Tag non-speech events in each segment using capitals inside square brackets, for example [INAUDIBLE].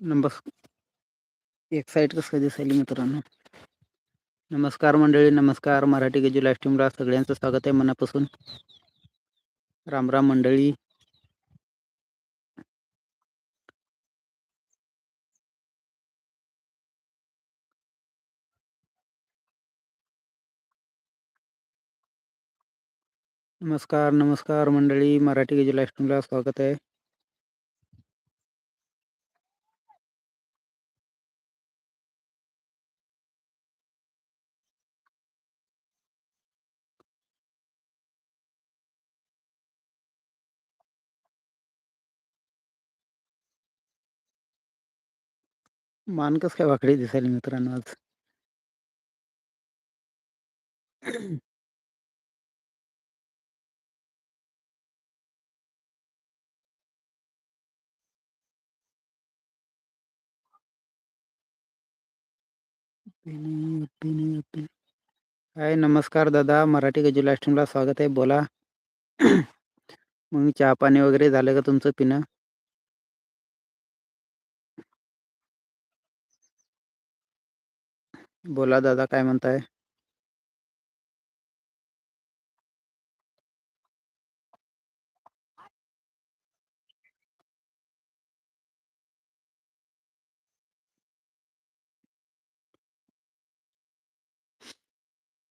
Number एक side कस नमस्कार मंडळी, नमस्कार. मराठी गजू लाईफ स्ट्रीमला सगळ्यांचं स्वागत आहे मनापासून. रामराम मंडळी. नमस्कार नमस्कार मंडळी मराठी गजू स्ट्रीमला स्वागत आहे मान कस काय वाकडी दिसायली मित्रांनो आज. हाय नमस्कार दादा. मराठी गजू लाईफ स्ट्रीमला स्वागत आहे. बोला. मग चहा पाणी वगैरे झालं का तुमचं पिणं? बोला दादा काय म्हणताय?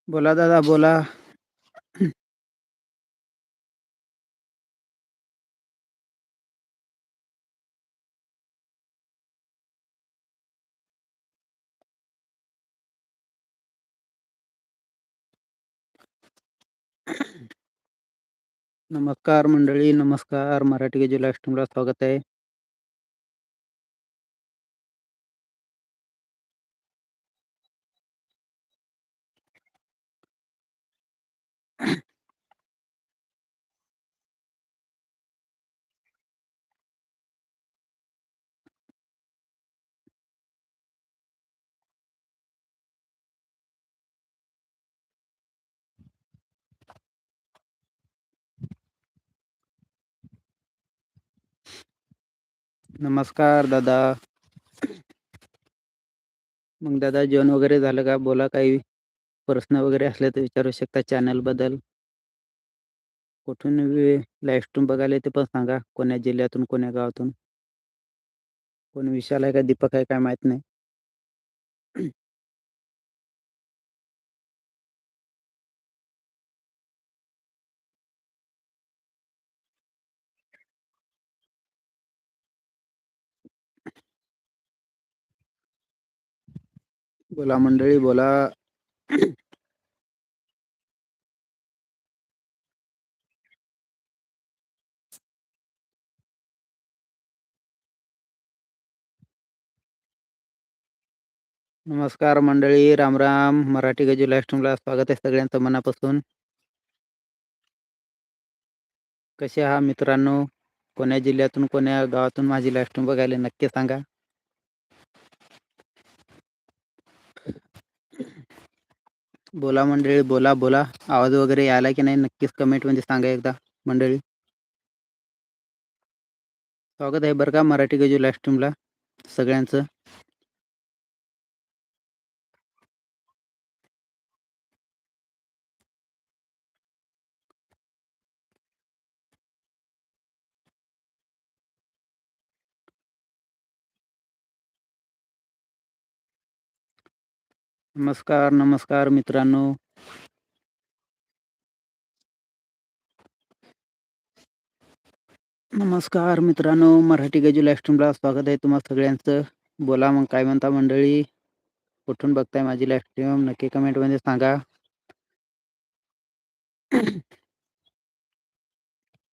बोला दादा बोला नमस्कार मंडळी नमस्कार मराठी गजू लाईफ स्ट्रीमला स्वागत आहे नमस्कार दादा. मग दादा जेवण वगैरे झालं का? बोला काही प्रश्न वगैरे असले तर विचारू शकता चॅनलबद्दल. कुठून लाईव्ह स्ट्रीम बघायला ते पण सांगा. कोण्या जिल्ह्यातून कोण्या गावातून? कोण विशाल आहे का? दीपक आहे काय माहीत नाही. बोला मंडळी बोला. नमस्कार मंडळी राम राम. मराठी गजू लाईव्ह स्वागत आहे सगळ्यांचं मनापासून. कसे आहात मित्रांनो? कोण्या जिल्ह्यातून कोण्या गावातून माझी लाईव्ह बघायला नक्की सांगा. बोला मंडळी बोला बोला. आवाज वगैरे यायला की नाही नक्कीच कमेंटमध्ये सांगा एकदा मंडळी. स्वागत आहे बरं का मराठी गजू लाईव्ह स्ट्रीमला सगळ्यांचं. नमस्कार नमस्कार मित्रांनो. नमस्कार मित्रांनो मराठी गजू लाईव्ह स्वागत आहे तुम्हाला सगळ्यांचं. बोला मग काय म्हणता मंडळी? कुठून बघताय माझी लाईव्ह स्ट्रीम नक्की कमेंटमध्ये सांगा.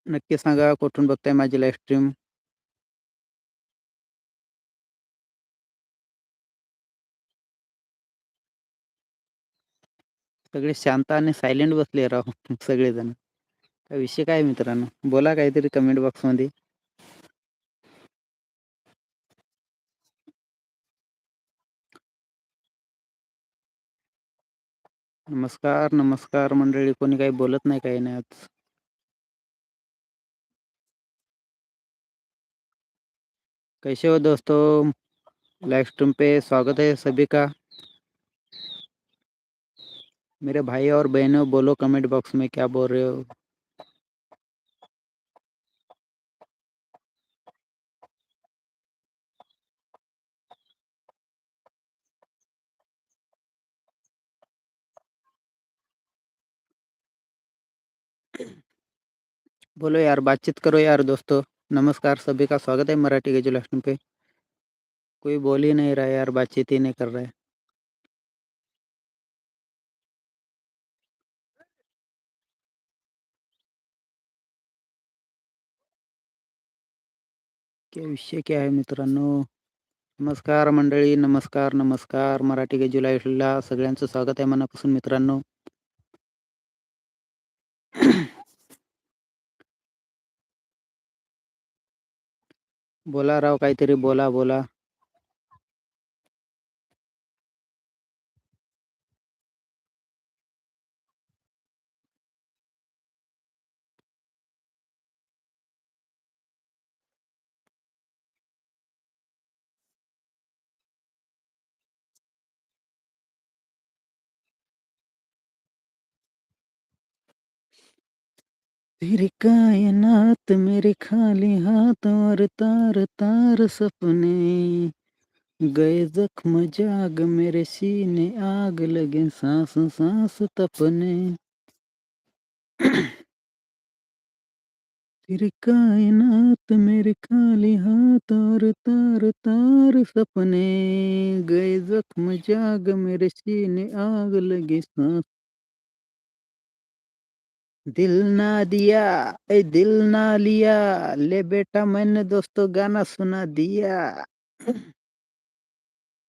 नक्की सांगा कुठून बघताय माझी लाईव्ह स्ट्रीम सगळे शांत आणि सायलेंट बसले राव, [LAUGHS] सगळेजण. काय विषय काय मित्रांनो? बोला काहीतरी कमेंट बॉक्स मध्ये. नमस्कार नमस्कार कोणी काही बोलत नाही, काही नाही आज. कैसे हो दोस्तों? लाइव स्ट्रीम पे स्वागत है सभी का मेरे भाई और बहनों, बोलो कमेंट बॉक्स में क्या बोल रहे हो? बोलो यार, बातचीत करो यार दोस्तों। नमस्कार, सभी का स्वागत है मराठी के लाइव स्ट्रीम पे। कोई बोल ही नहीं रहा यार, बातचीत ही नहीं कर रहा है। क्या विषय काय आहे मित्रांनो? नमस्कार मंडळी नमस्कार नमस्कार. मराठी गजू लाईव्हला सगळ्यांचं स्वागत आहे मनापासून मित्रांनो. [CLEARS THROAT] बोला राव काहीतरी बोला बोला. तेरी कायनात मेरे खाली हाथ और तार तार सपने। गए जख्म जाग मेरे सीने, आग लगे सांस सांस तपने। तेरी कायनात मेरे खाली हाथ और तार तार सपने। गए जख्म जाग मेरे सीने, आग लगे सांस दिल ना दिया ए दिल ना लिया, ले बेटा मैंने दोस्तों गाना सुना दिया।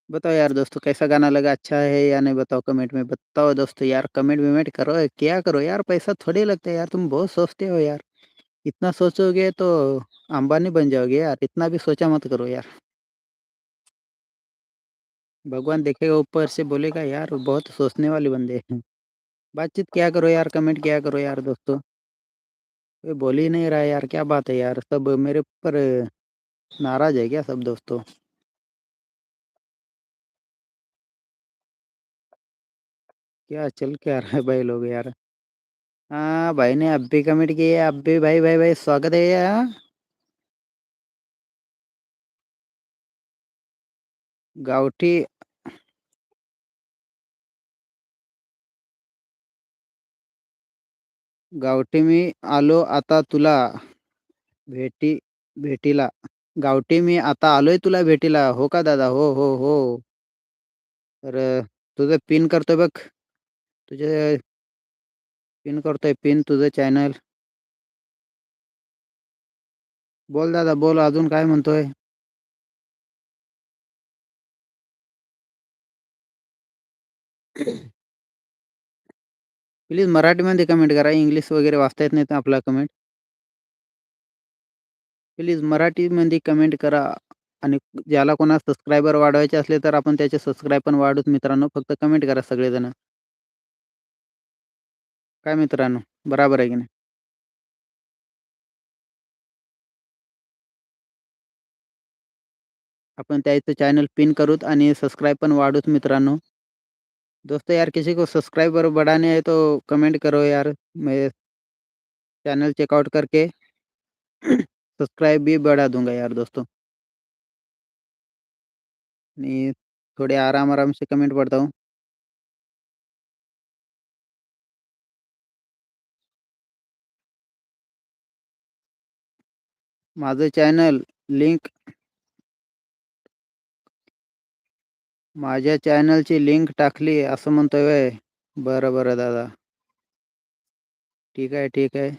बताओ यार दोस्तों, कैसा गाना लगा? अच्छा है या नहीं बताओ कमेंट में। बताओ दोस्तों यार, कमेंट वेमेंट करो क्या करो? यार पैसा थोड़े लगता है यार, तुम बहुत सोचते हो यार। इतना सोचोगे तो अंबानी बन जाओगे यार, इतना भी सोचा मत करो यार। भगवान देखेगा, ऊपर से बोलेगा, यार बहुत सोचने वाले बंदे हैं। बातचीत क्या करो यार कमेंट क्या करो यार दोस्तों? बोल ही नहीं रहा यार, क्या बात है यार, सब मेरे ऊपर नाराज़ है क्या सब दोस्तों? क्या चल क्या रहा है भाई लोग यार? हाँ भाई ने अब भी कमेंट किया अब भी भाई भाई भाई स्वागत है यार। गावठी गावठी मी आलो आता तुला भेटी भेटीला. गावठी मी आता आलोय तुला भेटीला. हो का दादा? हो हो हो. तर तुझं पिन करतोय बघ. तुझे पिन करतोय पिन तुझं चॅनल. बोल दादा बोल. अजून काय म्हणतोय? [CLEARS THROAT] प्लीज मराठीमध्ये कमेंट करा. इंग्लिश वगैरे वाचता येत नाही तर आपला कमेंट प्लीज मराठीमध्ये कमेंट करा. आणि ज्याला कोणा सबस्क्रायबर वाढवायचे असले तर आपण त्याचे सबस्क्राईब पण वाढूत मित्रांनो फक्त कमेंट करा सगळेजण. काय मित्रांनो? बराबर आहे की नाही? आपण त्याचं चॅनल पिन करूत आणि सबस्क्राईब पण वाढूत मित्रांनो. दोस्तों यार किसी को सब्सक्राइबर बढ़ाने हैं तो कमेंट करो यार। मैं चैनल चेकआउट करके [CLEARS THROAT] सब्सक्राइब भी बढ़ा दूँगा यार दोस्तों। आणि थोडे आराम आराम से कमेंट पढ़ता हूँ। माझं चॅनल लिंक माझ्या चॅनलची लिंक टाकली असं म्हणतोय वय बरं बरं दादा. ठीक आहे ठीक आहे.